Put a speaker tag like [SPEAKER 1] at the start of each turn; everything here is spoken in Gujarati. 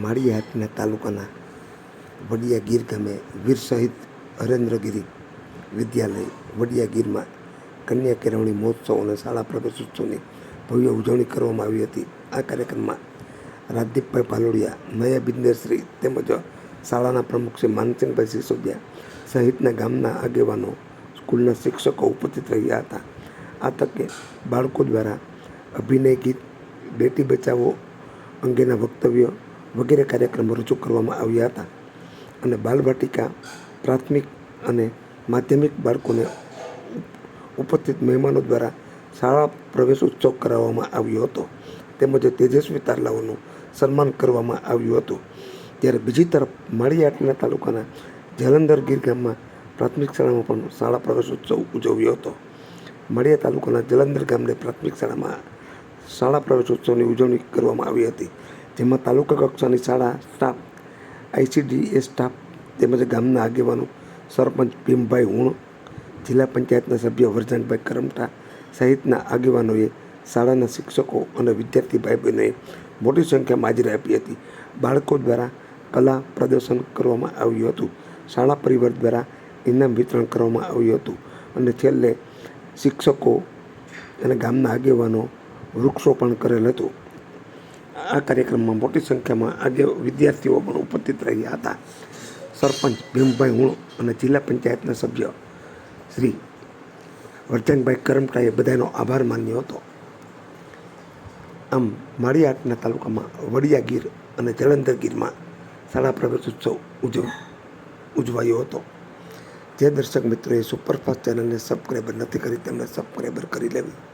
[SPEAKER 1] માળિયાહાટના તાલુકાના વડિયા ગીર ગામે વીર શહીદ હરેન્દ્રગીરી વિદ્યાલય વડિયા ગીરમાં કન્યા કેળવણી મહોત્સવ અને શાળા પ્રવેશોત્સવની ભવ્ય ઉજવણી કરવામાં આવી હતી. આ કાર્યક્રમમાં રાજદીપભાઈ ભાલોડિયા, નયા બિંદેશ્રી તેમજ શાળાના પ્રમુખ શ્રી માનસિંહભાઈ સિસોદિયા સહિતના ગામના આગેવાનો, સ્કૂલના શિક્ષકો ઉપસ્થિત રહ્યા હતા. આ તકે બાળકો દ્વારા અભિનય ગીત, બેટી બચાવો અંગેના વક્તવ્ય વગેરે કાર્યક્રમો રજૂ કરવામાં આવ્યા હતા અને બાલવાટિકા પ્રાથમિક અને માધ્યમિક બાળકોને ઉપસ્થિત મહેમાનો દ્વારા શાળા પ્રવેશ ઉત્સવ કરાવવામાં આવ્યો હતો. તેમજ તેજસ્વી તારલાઓનું સન્માન કરવામાં આવ્યું હતું. ત્યારે બીજી તરફ માળીયાટના તાલુકાના જલંધર ગીર ગામમાં પ્રાથમિક શાળામાં પણ શાળા પ્રવેશ ઉત્સવ ઉજવ્યો હતો. માળિયા તાલુકાના જલંધર ગામની પ્રાથમિક શાળામાં શાળા પ્રવેશ ઉત્સવની ઉજવણી કરવામાં આવી હતી. જેમાં તાલુકા કક્ષાની શાળા સ્ટાફ આઈસીડીએસ સ્ટાફ તેમજ ગામના આગેવાનો, સરપંચ ભીમભાઈ હુણ, જિલ્લા પંચાયતના સભ્ય વરજાનભાઈ કરમટા સહિતના આગેવાનોએ શાળાના શિક્ષકો અને વિદ્યાર્થી ભાઈ બહેનોએ મોટી સંખ્યામાં હાજરી આપી હતી. બાળકો દ્વારા કલા પ્રદર્શન કરવામાં આવ્યું હતું. શાળા પરિવાર દ્વારા ઇનામ વિતરણ કરવામાં આવ્યું હતું. અને છેલ્લે શિક્ષકો અને ગામના આગેવાનો વૃક્ષોપણ કરેલ હતું. આ કાર્યક્રમમાં મોટી સંખ્યામાં આજે વિદ્યાર્થીઓ પણ ઉપસ્થિત રહ્યા હતા. સરપંચ ભીમભાઈ હુણો અને જિલ્લા પંચાયતના સભ્ય શ્રી વર્ધનભાઈ કરમટાએ બધાનો આભાર માન્યો હતો. આમ માળિયાહાટના તાલુકામાં વડિયા ગીર અને જલંધર ગીરમાં શાળા પ્રવેશ ઉત્સવ ઉજવ, ઉજવાયો હતો. જે દર્શક મિત્રોએ સુપરફાસ્ટ ચેનલને સબસ્ક્રાઈબર નથી કરી તેમને સબસ્ક્રાઈબર કરી લેવી.